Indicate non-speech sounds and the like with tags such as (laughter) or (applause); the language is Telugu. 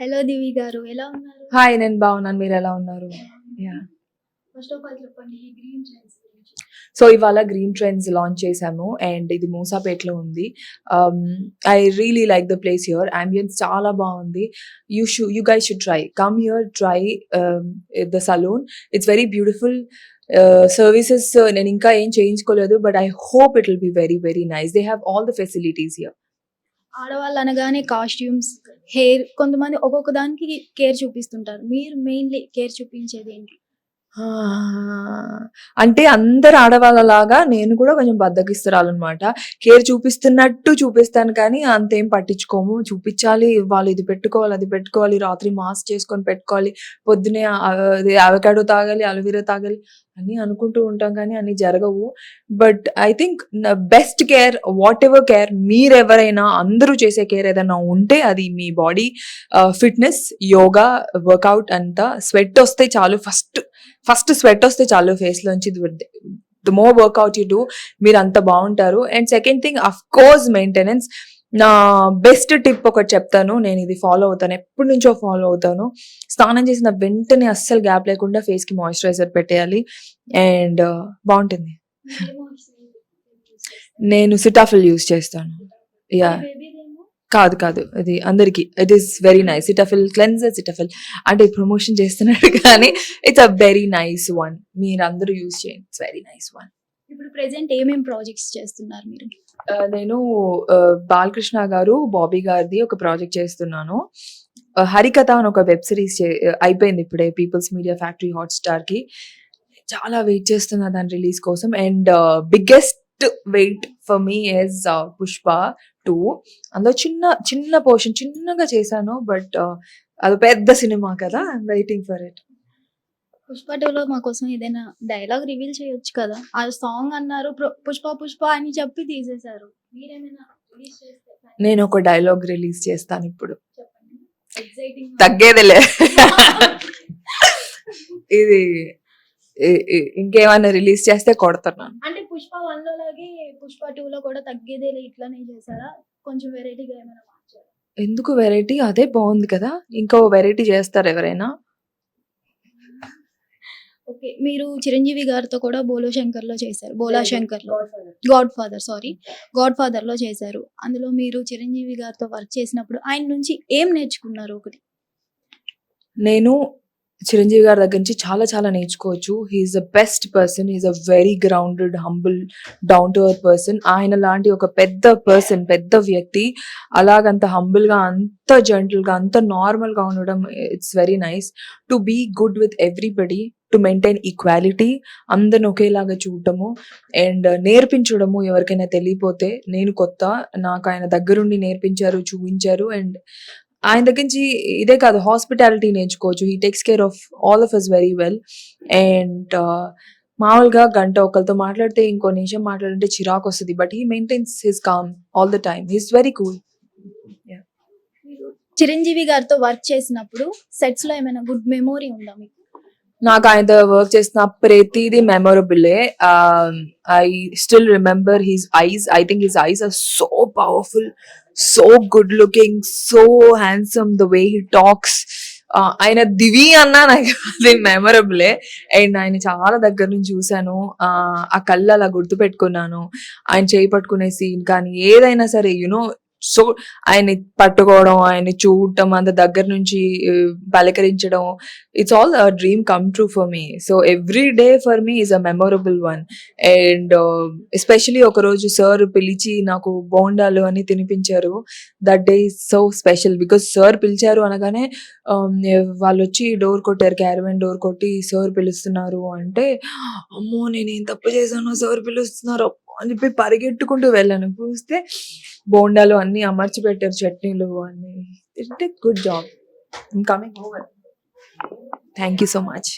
హలో దివి గారు. ఎలా ఉన్నారు? హాయ్ నేను బాగున్నాను. మీరు ఎలా ఉన్నారు? యా ఫస్ట్ ఆఫ్ ఆల్ చెప్పండి ఈ గ్రీన్ ట్రెండ్స్ గురించి. సో ఇవాళ గ్రీన్ ట్రెండ్స్ లాంచ్ చేశాము అండ్ ఇది మూసాపేట్లో ఉంది. I really like the place here ambience చాలా బాగుంది. You shoo you guy should try come here try the salon it's very beautiful services నేను ఇంకా ఏం చేయించుకోలేదు but I hope it will be very very nice they have all the facilities here ఆడవాళ్ళు అనగానే కాస్ట్యూమ్స్ హెయిర్ కొంతమంది ఒక్కొక్క దానికి కేర్ చూపిస్తుంటారు. మీరు మెయిన్లీ కేర్ చూపించేది ఏంటి? అంటే అందరు ఆడవాళ్ళలాగా నేను కూడా కొంచెం బద్దకిస్తురాలన్నమాట. కేర్ చూపిస్తున్నట్టు చూపిస్తాను కానీ అంతేం పట్టించుకోము. చూపించాలి వాళ్ళు ఇది పెట్టుకోవాలి అది పెట్టుకోవాలి రాత్రి మాస్క్ చేసుకొని పెట్టుకోవాలి పొద్దునే అవకాడో తాగాలి అలవీరా తాగాలి అని అనుకుంటూ ఉంటాం కానీ అన్ని జరగవు. But I think best care whatever care మీరెవరైనా అందరూ చేసే కేర్ ఏదైనా ఉంటే అది మీ బాడీ ఫిట్నెస్ యోగా వర్కౌట్ అంతా స్వెట్ వస్తే చాలు ఫస్ట్ ఫస్ట్ స్వెట్ వస్తే చాలు ఫేస్ లోంచి. The more workout you do మీరు అంత బాగుంటారు. And second thing of course maintenance నా బెస్ట్ టిప్ ఒకటి చెప్తాను. నేను ఇది ఫాలో అవుతాను. ఎప్పటి నుంచో ఫాలో అవుతాను. స్నానం చేసిన వెంటనే అస్సలు గ్యాప్ లేకుండా ఫేస్కి మాయిశ్చరైజర్ పెట్టేయాలి. అండ్ బాగుంటుంది. నేను సిటాఫిల్ యూస్ చేస్తాను. యా కాదు కాదు. ఇది అందరికి. It is very nice Cetaphil cleanser Cetaphil అంటే ప్రమోషన్ చేస్తున్నాడు (laughs) కానీ it's a very nice one మీరు అందరూ యూస్ చేయండి. ఇట్స్ వెరీ నైస్ వన్ ఇప్పుడు ప్రెసెంట్ ఏమేం ప్రాజెక్ట్స్ చేస్తున్నారు మీరు? నేను బాలకృష్ణ గారు బాబీ గారిది ఒక ప్రాజెక్ట్ చేస్తున్నాను. హరికథ అని ఒక వెబ్ సిరీస్ అయిపోయింది ఇప్పుడే పీపుల్స్ మీడియా ఫ్యాక్టరీ హాట్స్టార్కి చాలా వెయిట్ చేస్తున్నా దాని రిలీజ్ కోసం. And biggest wait for me is Pushpa two. అందులో చిన్న చిన్న పోర్షన్ చిన్నగా చేశాను బట్ అది పెద్ద సినిమా కదా వెయిటింగ్ ఫర్ ఇట్. పుష్ప టూలో మా కోసం ఏదైనా డైలాగ్ రివీల్ చేయొచ్చు కదా ఆ సాంగ్ అన్నారు పుష్ప పుష్ప అని చెప్పి తీసేశారు. మీరేమైనా నేను ఒక డైలాగ్ రిలీజ్ చేస్తాను ఇప్పుడు. తగ్గేదిలే. ఇది ఇంకేమైనా రిలీజ్ చేస్తే కొడుతున్నాను అంటే పుష్ప వన్లో లాగే పుష్ప టూ లో కూడా తగ్గేదే ఇట్లానే చేశారా? కొంచెం వెరైటీగా ఏమైనా మార్చారా? ఎందుకు వెరైటీ అదే బాగుంది కదా. ఇంకో వెరైటీ చేస్తారు ఎవరైనా? ఓకే మీరు చిరంజీవి గారితో కూడా బోలో శంకర్లో చేశారు. బోలా శంకర్లో గాడ్ ఫాదర్ సారీ గాడ్ ఫాదర్లో చేశారు. అందులో మీరు చిరంజీవి గారితో వర్క్ చేసినప్పుడు ఆయన నుంచి ఏం నేర్చుకున్నారు ఒకటి? నేను చిరంజీవి గారి దగ్గర నుంచి చాలా చాలా నేర్చుకోవచ్చు. He's the best person he's a very grounded humble down to earth person ఆయన లాంటి ఒక పెద్ద పర్సన్ పెద్ద వ్యక్తి అలాగంత హంబుల్గా అంత gentle గా అంత నార్మల్గా ఉండడం it's very nice to be good with everybody to maintain equality అందరిని ఒకేలాగా చూడటము అండ్ నేర్పించడము ఎవరికైనా తెలియపోతే నేను కొత్త నాకు ఆయన దగ్గరుండి నేర్పించారు చూపించారు అండ్ ఆయన దగ్గర నుంచి ఇదే కాదు హాస్పిటాలిటీ నేర్చుకోవచ్చు. He takes care of all of us very well and మామూలుగా గంట ఒకరితో మాట్లాడితే ఇంకో నిమిషం మాట్లాడితే చిరాకు వస్తుంది. But he maintains his calm all the time he's very cool Chiranjeevi గారితో వర్క్ చేసినప్పుడు సెట్స్లో ఏమైనా గుడ్ మెమోరీ ఉందా మీకు? నాకు ఆయనతో వర్క్ చేసిన ప్రతిదీ మెమొరబులే I still remember his eyes I think his eyes are so powerful so good looking so handsome the way he talks ఆయన దివి అన్నా నాకు అది మెమరబులే అండ్ ఆయన చాలా దగ్గర నుంచి చూశాను. Uh, ఆ, ఆ కళ్ళు అలా గుర్తు పెట్టుకున్నాను ఆయన చేయి పట్టుకునే సీన్ కానీ ఏదైనా సరే యునో సో ఆయన్ని పట్టుకోవడం ఆయన్ని చూడటం అంత దగ్గర నుంచి పలకరించడం it's all a dream come true for me so every day for me is a memorable one and especially ఒక రోజు సార్ పిలిచి నాకు బోండాలు అని తినిపించారు. That day is so special because sir పిలిచారు అనగానే um, వాళ్ళు వచ్చి డోర్ కొట్టారు క్యారవెన్ డోర్ కొట్టి సార్ పిలుస్తున్నారు అంటే అమ్మో నేను ఏం తప్పు చేశాను సార్ పిలుస్తున్నారు. అని చెప్పి పరిగెట్టుకుంటూ వెళ్ళాను. చూస్తే బోండాలు అన్ని అమర్చి పెట్టారు చట్నీలు అన్ని. Good job coming over thank you so much